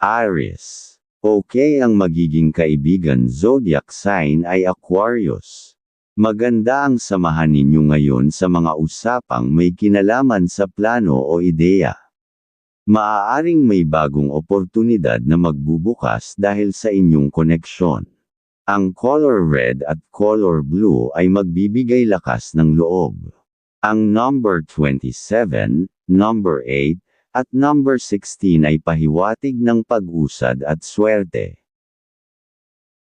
Aries. Okay ang magiging kaibigan zodiac sign ay Aquarius. Maganda ang samahan ninyo ngayon sa mga usapang may kinalaman sa plano o ideya. Maaaring may bagong oportunidad na magbubukas dahil sa inyong koneksyon. Ang color red at color blue ay magbibigay lakas ng loob. Ang number 27, number 8, at number 16 ay pahiwatig ng pag-usad at swerte.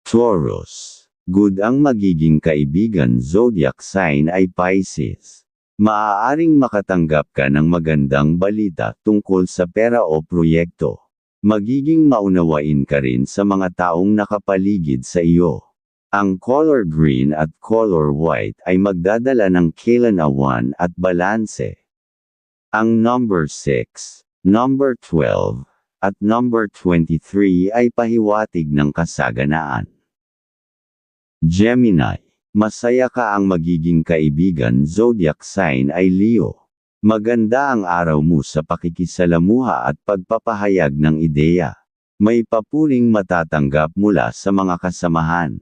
Taurus. Good ang magiging kaibigan zodiac sign ay Pisces. Maaaring makatanggap ka ng magandang balita tungkol sa pera o proyekto. Magiging maunawain ka rin sa mga taong nakapaligid sa iyo. Ang color green at color white ay magdadala ng kailanawan at balanse. Ang number 6, number 12, at number 23 ay pahiwatig ng kasaganaan. Gemini. Masaya ka ang magiging kaibigan zodiac sign ay Leo. Maganda ang araw mo sa pakikisalamuha at pagpapahayag ng ideya. May papuling matatanggap mula sa mga kasamahan.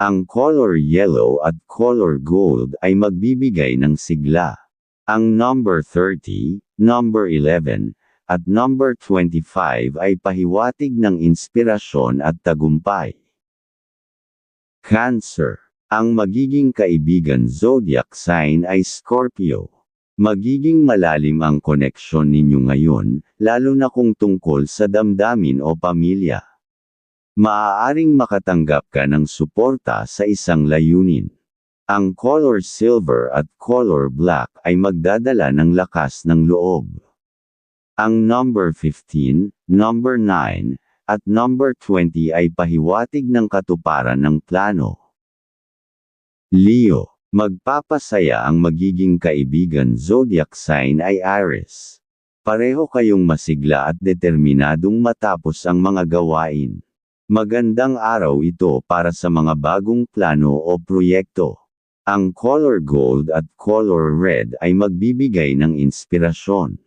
Ang color yellow at color gold ay magbibigay ng sigla. Ang number 30, number 11, at number 25 ay pahiwatig ng inspirasyon at tagumpay. Cancer. Ang magiging kaibigan zodiac sign ay Scorpio. Magiging malalim ang koneksyon ninyo ngayon, lalo na kung tungkol sa damdamin o pamilya. Maaaring makatanggap ka ng suporta sa isang layunin. Ang color silver at color black ay magdadala ng lakas ng loob. Ang number 15, number 9, at number 20 ay pahiwatig ng katuparan ng plano. Leo, magpapasaya ang magiging kaibigan zodiac sign ay Aries. Pareho kayong masigla at determinadong matapos ang mga gawain. Magandang araw ito para sa mga bagong plano o proyekto. Ang color gold at color red ay magbibigay ng inspirasyon.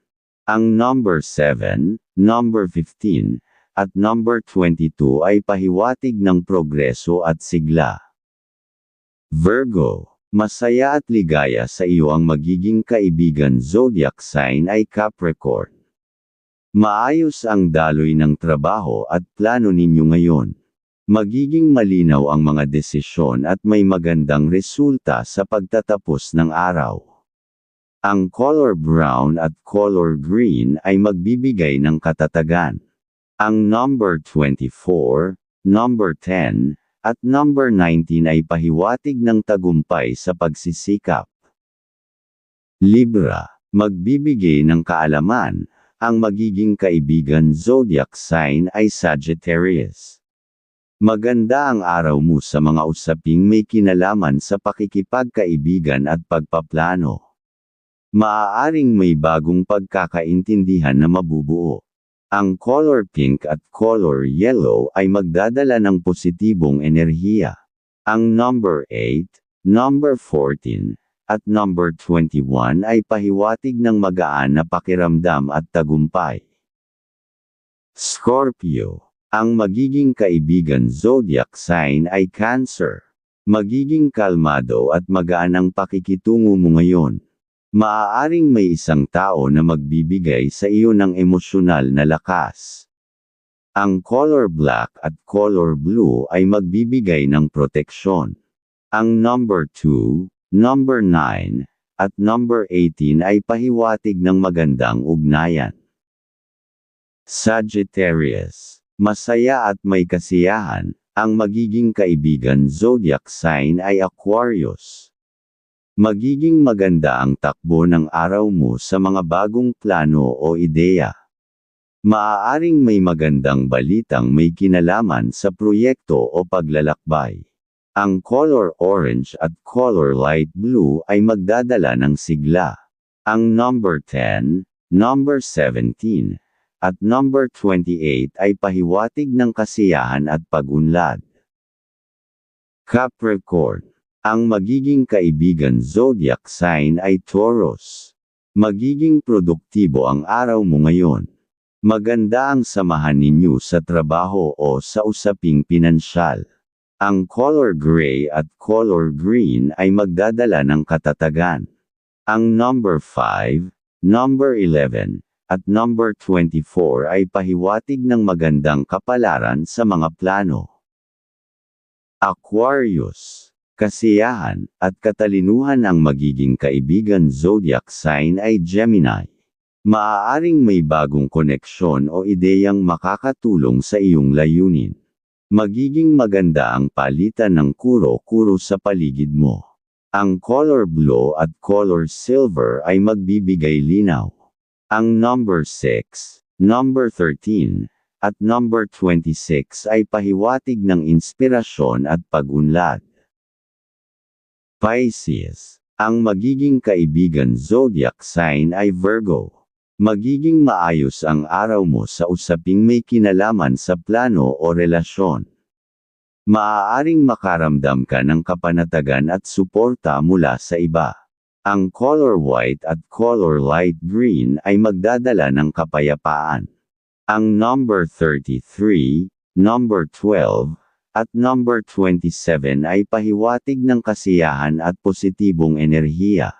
Ang number 7, number 15, at number 22 ay pahiwatig ng progreso at sigla. Virgo, masaya at ligaya sa iyo ang magiging kaibigan zodiac sign ay Capricorn. Maayos ang daloy ng trabaho at plano ninyo ngayon. Magiging malinaw ang mga desisyon at may magandang resulta sa pagtatapos ng araw. Ang color brown at color green ay magbibigay ng katatagan. Ang number 24, number 10, at number 19 ay pahiwatig ng tagumpay sa pagsisikap. Libra, magbibigay ng kaalaman, ang magiging kaibigan zodiac sign ay Sagittarius. Maganda ang araw mo sa mga usaping may kinalaman sa pakikipagkaibigan at pagpaplano. Maaaring may bagong pagkakaintindihan na mabubuo. Ang color pink at color yellow ay magdadala ng positibong enerhiya. Ang number 8, number 14, at number 21 ay pahiwatig ng magaan na pakiramdam at tagumpay. Scorpio. Ang magiging kaibigan zodiac sign ay Cancer. Magiging kalmado at magaan ang pakikitungo mo ngayon. Maaaring may isang tao na magbibigay sa iyo ng emosyonal na lakas. Ang color black at color blue ay magbibigay ng proteksyon. Ang number 2, number 9, at number 18 ay pahiwatig ng magandang ugnayan. Sagittarius. Masaya at may kasiyahan, ang magiging kaibigan zodiac sign ay Aquarius. Magiging maganda ang takbo ng araw mo sa mga bagong plano o ideya. Maaaring may magandang balitang may kinalaman sa proyekto o paglalakbay. Ang color orange at color light blue ay magdadala ng sigla. Ang number 10, number 17, at number 28 ay pahiwatig ng kasiyahan at pagunlad. Capricorn ang magiging kaibigan zodiac sign ay Taurus. Magiging produktibo ang araw mo ngayon. Maganda ang samahan ninyo sa trabaho o sa usaping pinansyal. Ang color gray at color green ay magdadala ng katatagan. Ang number 5, number 11, at number 24 ay pahiwatig ng magandang kapalaran sa mga plano. Aquarius. Kasiyahan at katalinuhan ang magiging kaibigan zodiac sign ay Gemini. Maaaring may bagong koneksyon o ideyang makakatulong sa iyong layunin. Magiging maganda ang palitan ng kuro-kuro sa paligid mo. Ang color blue at color silver ay magbibigay linaw. Ang number 6, number 13, at number 26 ay pahiwatig ng inspirasyon at pag-unlad. Pisces. Ang magiging kaibigan zodiac sign ay Virgo. Magiging maayos ang araw mo sa usaping may kinalaman sa plano o relasyon. Maaaring makaramdam ka ng kapanatagan at suporta mula sa iba. Ang color white at color light green ay magdadala ng kapayapaan. Ang number 33, number 12, at number 27 ay pahiwatig ng kasiyahan at positibong enerhiya.